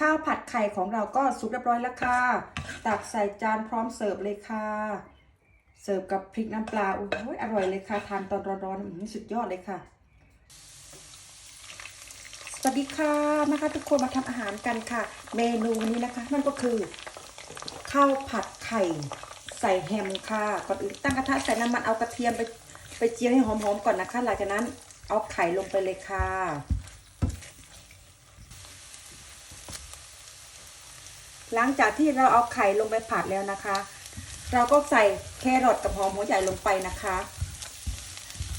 ข้าวผัดไข่ของเราก็สุกเรียบร้อยแล้วค่ะ ตักใส่จานพร้อมเสิร์ฟเลยค่ะ เสิร์ฟกับพริกน้ำปลา โอ้ยอร่อยเลยค่ะ ทานตอนร้อนๆสุดยอดเลยค่ะ สวัสดีค่ะนะคะ ทุกคนมาทำอาหารกันค่ะ เมนูนี้นะคะ นั่นก็คือ ข้าวผัดไข่ใส่แฮมค่ะ ก่อนอื่นตั้งกระทะใส่น้ำมันเอากระเทียมไปไปเจียวให้หอมๆก่อนนะคะ หลังจากนั้นเอาไข่ลงไปเลยค่ะ หลังจากที่เราเอาไข่ลงไปผัดแล้วนะคะ เราก็ใส่แครอทกับหอมหัวใหญ่ลงไปนะคะ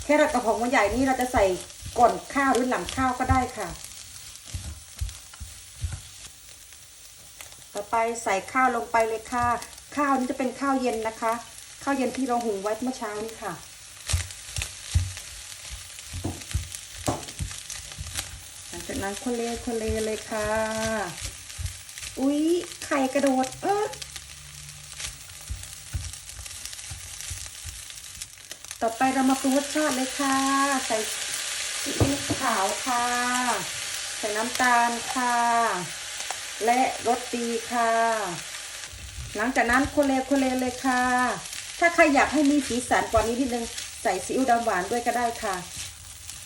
แครอทกับหอมหัวใหญ่นี่เราจะใส่ก่อนข้าวหรือหลังข้าวก็ได้ค่ะ ต่อไปใส่ข้าวลงไปเลยค่ะ ข้าวนี้จะเป็นข้าวเย็นนะคะ ข้าวเย็นที่เราหุงไว้เมื่อเช้านี้ค่ะหลังจากนั้นคนเลคนเลเลยค่ะ ไข่กระโดดเออต่อไปเรามาปรุงรสชาติเลยค่ะ ใส่ซีอิ๊วขาวค่ะ ใส่น้ำตาลค่ะ และรสดีค่ะ หลังจากนั้นโคเลโคเลเลยค่ะ ถ้าใครอยากให้มีสีสันกว่านี้นิดนึง ใส่ซีอิ๊วดำหวานด้วยก็ได้ค่ะ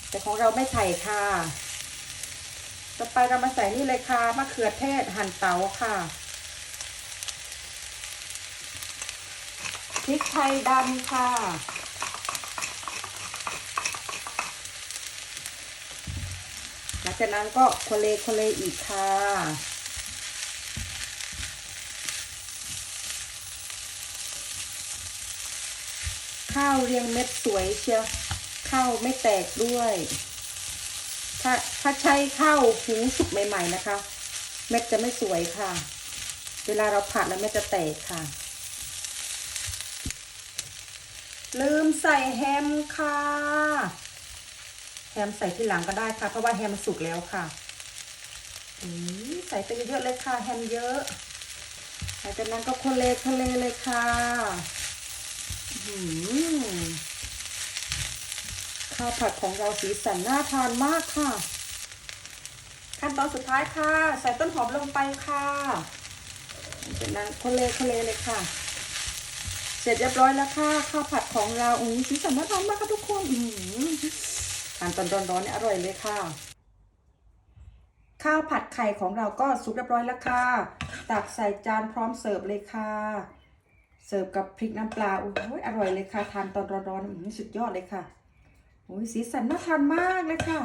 แต่ของเราไม่ใส่ค่ะ ต่อไปเรามาใส่นี่เลยค่ะมะเขือเทศหั่นเต๋าค่ะ พริกไทยดำค่ะ หลังจากนั้นก็โคเลโคเลอีกค่ะ ข้าวเรียงเม็ดสวยเชียว ข้าวไม่แตกด้วย ถ้าถ้าใช้ข้าวหุงสุกใหม่ ๆ นะคะ เม็ดจะไม่สวยค่ะ เวลาเราผัดแล้วเม็ดจะแตกค่ะ ลืมใส่แฮมค่ะ แฮมใส่ทีหลังก็ได้ค่ะ เพราะว่าแฮมสุกแล้วค่ะอใส่ไปเยอะๆเลยค่ะแฮมเยอะหลังจากนั้นก็คนเลคนเลเลยค่ะหืข้าวผัดของเราสีสันน่าทานมากค่ะ ขั้นตอนสุดท้ายค่ะ ใส่ต้นหอมลงไปค่ะหลังจากนั้นคนเลคนเลเลยค่ะ เสร็จเรียบร้อยแล้วค่ะข้าวผัดของเราอุ้ยสีสันน่าทานมากค่ะทุกคนอือทานตอนร้อนๆเนี่ยอร่อยเลยค่ะ ข้าวผัดไข่ของเราก็สุกเรียบร้อยแล้วค่ะ ตักใส่จานพร้อมเสิร์ฟเลยค่ะ เสิร์ฟกับพริกน้ำปลาโอ้ยอร่อยเลยค่ะทานตอนร้อนๆอือสุดยอดเลยค่ะโอ้ยสีสันน่าทานมากเลยค่ะ